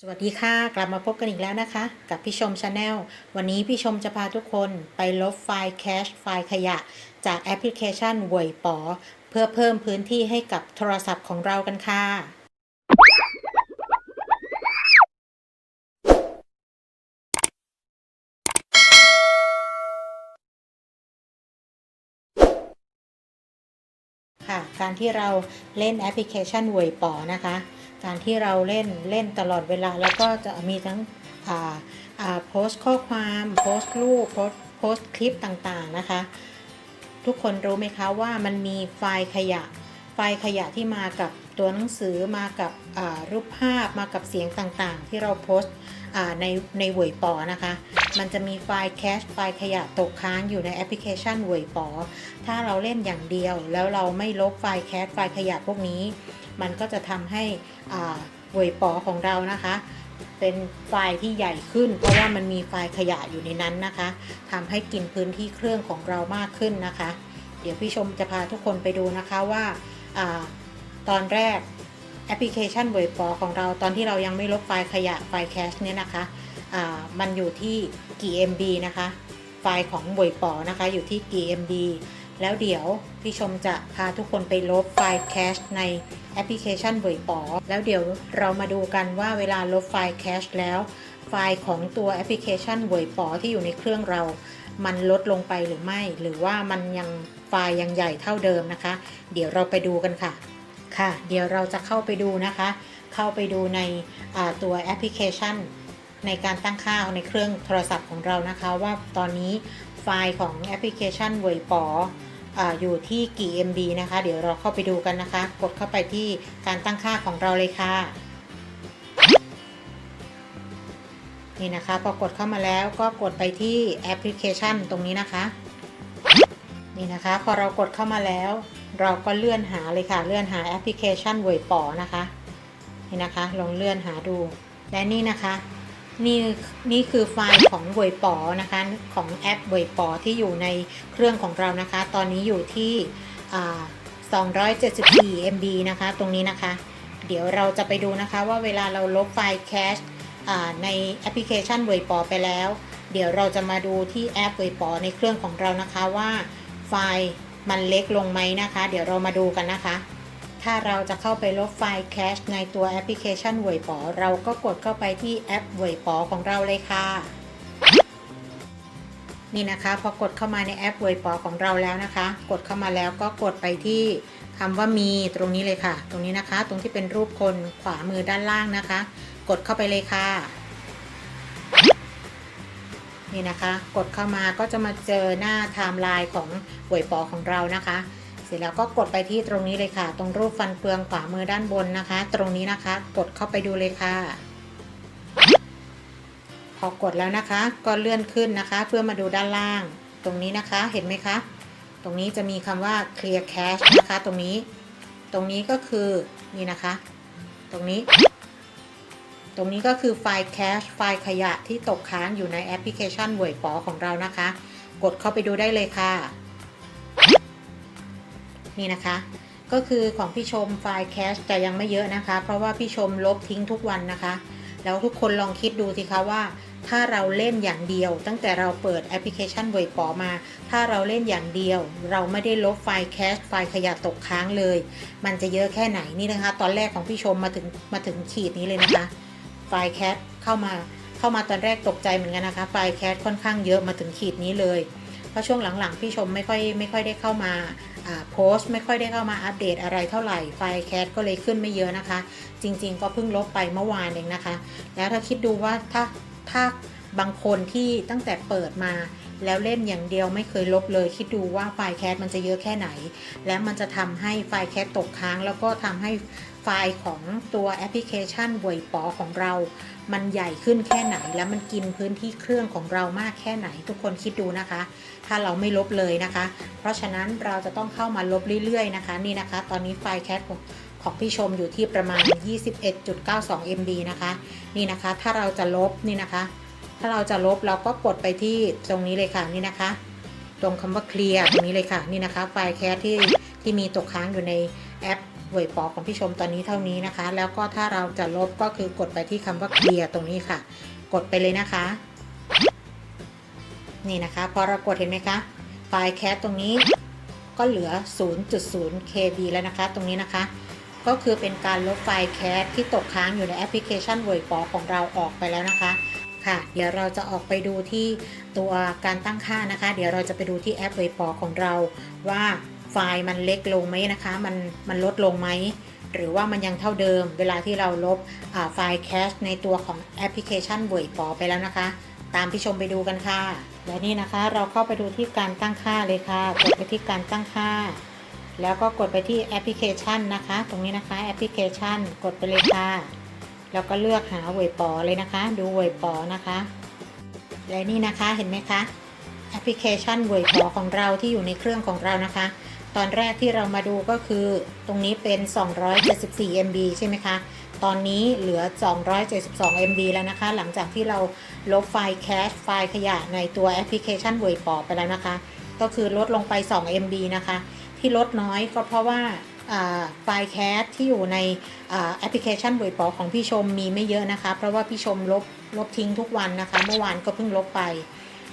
สวัสดีค่ะ กลับมาพบกันอีกแล้วนะคะ กับพี่ชมชาแนลวันนี้พี่ชมจะพาทุกคนไปลบไฟล์แคชไฟล์ขยะ จากแอปพลิเคชันเวยป๋อเพื่อเพิ่มพื้นที่ให้กับโทรศัพท์ของเรากันค่ะ ค่ะ การที่เราเล่นแอปพลิเคชันเวยป๋อนะคะ การที่เราเล่นเล่นตลอดเวลา แล้วก็จะมีทั้งโพสต์ข้อความโพสต์รูปโพสต์คลิปต่างๆนะคะ ทุกคนรู้ไหมคะว่ามันมีไฟล์ขยะ ไฟล์ขยะที่มากับตัวหนังสือมากับรูปภาพมากับเสียงต่างๆ ที่เราโพสต์ในในเวยปอนะคะ มันจะมีไฟล์แคชไฟล์ขยะตกค้างอยู่ในแอปพลิเคชันเวยปอถ้าเราเล่นอย่างเดียวแล้วเราไม่ลบไฟล์แคชไฟล์ขยะพวกนี้ มันก็จะทำให้อ่าเวยปอของเรานะคะ เป็นไฟล์ที่ใหญ่ขึ้น เพราะว่ามันมีไฟล์ขยะอยู่ในนั้นนะคะทำให้กินพื้นที่เครื่องของเรามากขึ้นนะคะ เดี๋ยวพี่ชมจะพาทุกคนไปดูนะคะว่าอาตอนแรกแอปพลิเคชันเวยปอของเราตอนที่เรายังไม่ลบไฟล์ขยะไฟล์แคชเนี่ยนะคะมันอยู่ที่กี่ MB นะคะ ไฟล์ของเวยปอนะคะอยู่ที่กี่ MB แล้วเดี๋ยวพี่ชมจะพาทุกคนไปลบไฟล์แคชในแอปพลิเคชันเวยปอแล้วเดี๋ยวเรามาดูกันว่าเวลาลบไฟล์แคชแล้วไฟล์ของตัวแอปพลิเคชันเวยปอที่อยู่ในเครื่องเรา มันลดลงไปหรือไม่ หรือว่ามันยังไฟล์ยังใหญ่เท่าเดิมนะคะ เดี๋ยวเราไปดูกันค่ะ ค่ะ เดี๋ยวเราจะเข้าไปดูนะคะ เข้าไปดูในตัวแอปพลิเคชัน ในการตั้งค่าในเครื่องโทรศัพท์ของเรานะคะ ว่าตอนนี้ไฟล์ของแอปพลิเคชันเวยปอ ออยู่ที่กี่ MB นะคะ เดี๋ยวเราเข้าไปดูกันนะคะ กดเข้าไปที่การตั้งค่าของเราเลยค่ะ นี่นะคะ พอกดเข้ามาแล้วก็กดไปที่แอปพลิเคชันตรงนี้นะคะ นี่นะคะ พอเรากดเข้ามาแล้ว เราก็เลื่อนหาเลยค่ะ เลื่อนหาแอปพลิเคชันเวยปอนะคะ นี่นะคะ ลองเลื่อนหาดู และนี่นะคะ นี่นี่คือไฟล์ของเวยปอนะคะของแอปเวยปอที่อยู่ในเครื่องของเรานะคะ ตอนนี้อยู่ที่อ่า274 MB นะคะ ตรงนี้นะคะ เดี๋ยวเราจะไปดูนะคะว่าเวลาเราลบไฟล์แคชในแอปพลิเคชันเวยปอไปแล้ว เดี๋ยวเราจะมาดูที่แอปเวยปอในเครื่องของเรานะคะว่าไฟล์มันเล็กลงไหมนะคะ เดี๋ยวเรามาดูกันนะคะ ถ้าเราจะเข้าไปลบไฟล์แคชในตัวแอปพลิเคชันเวยปอเราก็กดเข้าไปที่แอปเวยปอของเราเลยค่ะ นี่นะคะพอกดเข้ามาในแอปเวยปอของเราแล้วนะคะ กดเข้ามาแล้วก็กดไปที่คำว่ามีตรงนี้เลยค่ะ ตรงนี้นะคะ ตรงที่เป็นรูปคนขวามือด้านล่างนะคะ กดเข้าไปเลยค่ะนี่นะคะ กดเข้ามาก็จะมาเจอหน้าไทม์ไลน์ของหวยปอของเรานะคะ เสร็จแล้วก็กดไปที่ตรงนี้เลยค่ะ ตรงรูปฟันเฟืองขวามือด้านบนนะคะ ตรงนี้นะคะ กดเข้าไปดูเลยค่ะ พอกดแล้วนะคะ ก็เลื่อนขึ้นนะคะ เพื่อมาดูด้านล่าง ตรงนี้นะคะเห็นไหมคะ ตรงนี้จะมีคำว่า clear cache นะคะ ตรงนี้ ตรงนี้ก็คือนี่นะคะ ตรงนี้ ตรงนี้ก็คือไฟล์แคชไฟล์ขยะที่ตกค้างอยู่ในแอปพลิเคชันเวยปอของเรานะคะ กดเข้าไปดูได้เลยค่ะ นี่นะคะ ก็คือของพี่ชมไฟล์แคชจะยังไม่เยอะนะคะ เพราะว่าพี่ชมลบทิ้งทุกวันนะคะ แล้วทุกคนลองคิดดูสิคะว่า ถ้าเราเล่นอย่างเดียว ตั้งแต่เราเปิดแอปพลิเคชันเวยปอมา ถ้าเราเล่นอย่างเดียว เราไม่ได้ลบไฟล์แคชไฟล์ขยะตกค้างเลย มันจะเยอะแค่ไหนนี่นะคะ ตอนแรกของพี่ชมมาถึงมาถึงขีดนี้เลยนะคะ ไฟล์แคทเข้ามาเข้ามาตอนแรกตกใจเหมือนกันนะคะ ไฟล์แคทค่อนข้างเยอะมาถึงขีดนี้เลย ราะช่วงหลังๆ พี่ชมไม่ค่อยไม่ค่อยได้เข้ามาโพสต์ไม่ค่อยได้เข้ามาอัปเดตอะไรเท่าไหร่ไฟล์แคทก็เลยขึ้นไม่เยอะนะคะ จริงๆ ก็เพิ่งลบไปเมื่อวานเองนะคะ แล้วถ้าคิดดูว่าถ้าถ้าบางคนที่ตั้งแต่เปิดมา แล้วเล่นอย่างเดียวไม่เคยลบเลย คิดดูว่าไฟล์แคทมันจะเยอะแค่ไหน และมันจะทำให้ไฟล์แคทตกค้าง แล้วก็ทำให้ไฟล์ของตัวแอปพลิเคชันบวยปอของเรา มันใหญ่ขึ้นแค่ไหน แล้วมันกินพื้นที่เครื่องของเรามากแค่ไหน ทุกคนคิดดูนะคะ ถ้าเราไม่ลบเลยนะคะ เพราะฉะนั้นเราจะต้องเข้ามาลบเรื่อยๆนะคะ นี่นะคะ ตอนนี้ไฟล์แคทของของพี่ชมอยู่ที่ประมาณ 21.92 MB นะคะ นี่นะคะ ถ้าเราจะลบนี่นะคะ ถ้าเราจะลบเราก็กดไปที่ตรงนี้เลยค่ะนี่นะคะ ตรงคำว่าเคลียร์ตรงนี้เลยค่ะนี่นะคะ ไฟล์แคสที่ที่มีตกค้างอยู่ในแอปเวยปอของพี่ชมตอนนี้เท่านี้นะคะ แล้วก็ถ้าเราจะลบก็คือกดไปที่คำว่าเคลียร์ตรงนี้ค่ะ กดไปเลยนะคะ นี่นะคะ พอเรากดเห็นไหมคะไฟล์แคสตรงนี้ก็เหลือ 0.0 KB แล้วนะคะ ตรงนี้นะคะ ก็คือเป็นการลบไฟล์แคสที่ตกค้างอยู่ในแอปพลิเคชันเวยปอของเราออกไปแล้วนะคะ ค่ะ เดี๋ยวเราจะออกไปดูที่ตัวการตั้งค่านะคะ เดี๋ยวเราจะไปดูที่แอปเวปอของเรา ว่าไฟล์มันเล็กลงไหมนะคะ มันมันลดลงไหมหรือว่ามันยังเท่าเดิม เวลาที่เราลบไฟล์แคชในตัวของแอปพลิเคชันเวยปอไปแล้วนะคะ ตามพี่ชมไปดูกันค่ะ และนี่นะคะเราเข้าไปดูที่การตั้งค่าเลยค่ะ กดไปที่การตั้งค่า แล้วก็กดไปที่แอปพลิเคชันนะคะ ตรงนี้นะคะแอปพลิเคชัน กดไปเลยค่ะ แล้วก็เลือกหาเวยปอเลยนะคะ ดูเวยปอนะคะ และนี่นะคะเห็นไหมคะแอปพลิเคชันเวยปอของเราที่อยู่ในเครื่องของเรานะคะ ตอนแรกที่เรามาดูก็คือตรงนี้เป็น 274 MB ใช่ไหมคะตอนนี้เหลือ 272 MB แล้วนะคะ หลังจากที่เราลบไฟล์แคชไฟล์ขยะในตัวแอปพลิเคชันเวยปอไปแล้วนะคะ ก็คือลดลงไป 2 MB นะคะ ที่ลดน้อยก็เพราะว่าอ่า ไฟล์แคสที่อยู่ในอแอปพลิเคชันเวยปอของพี่ชมมีไม่เยอะนะคะ เพราะว่าพี่ชมลบลบทิ้งทุกวันนะคะ เมื่อวานก็เพิ่งลบไป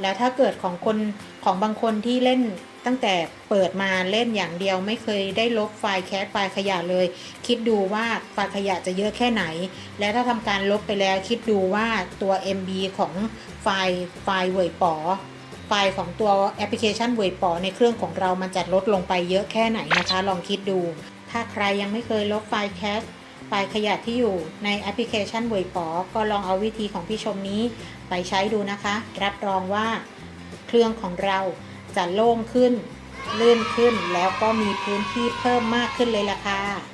แล้วถ้าเกิดของคนของบางคนที่เล่นตั้งแต่เปิดมาเล่นอย่างเดียวไม่เคยได้ลบไฟล์แคสไฟล์ขยะเลย คิดดูว่าไฟล์ขยะจะเยอะแค่ไหน และถ้าทำการลบไปแล้วคิดดูว่าตัว MB ของไฟล์ไฟล์เวยปอ ไฟล์ของตัวแอปพลิเคชันเวยปอในเครื่องของเรามันจะลดลงไปเยอะแค่ไหนนะคะ ลองคิดดู ถ้าใครยังไม่เคยลบไฟล์แคสไฟล์ขยะที่อยู่ในแอปพลิเคชันเวยปอก็ลองเอาวิธีของพี่ชมนี้ไปใช้ดูนะคะ รับรองว่าเครื่องของเราจะโล่งขึ้น ลื่นขึ้นแล้วก็มีพื้นที่เพิ่มมากขึ้นเลยล่ะค่ะ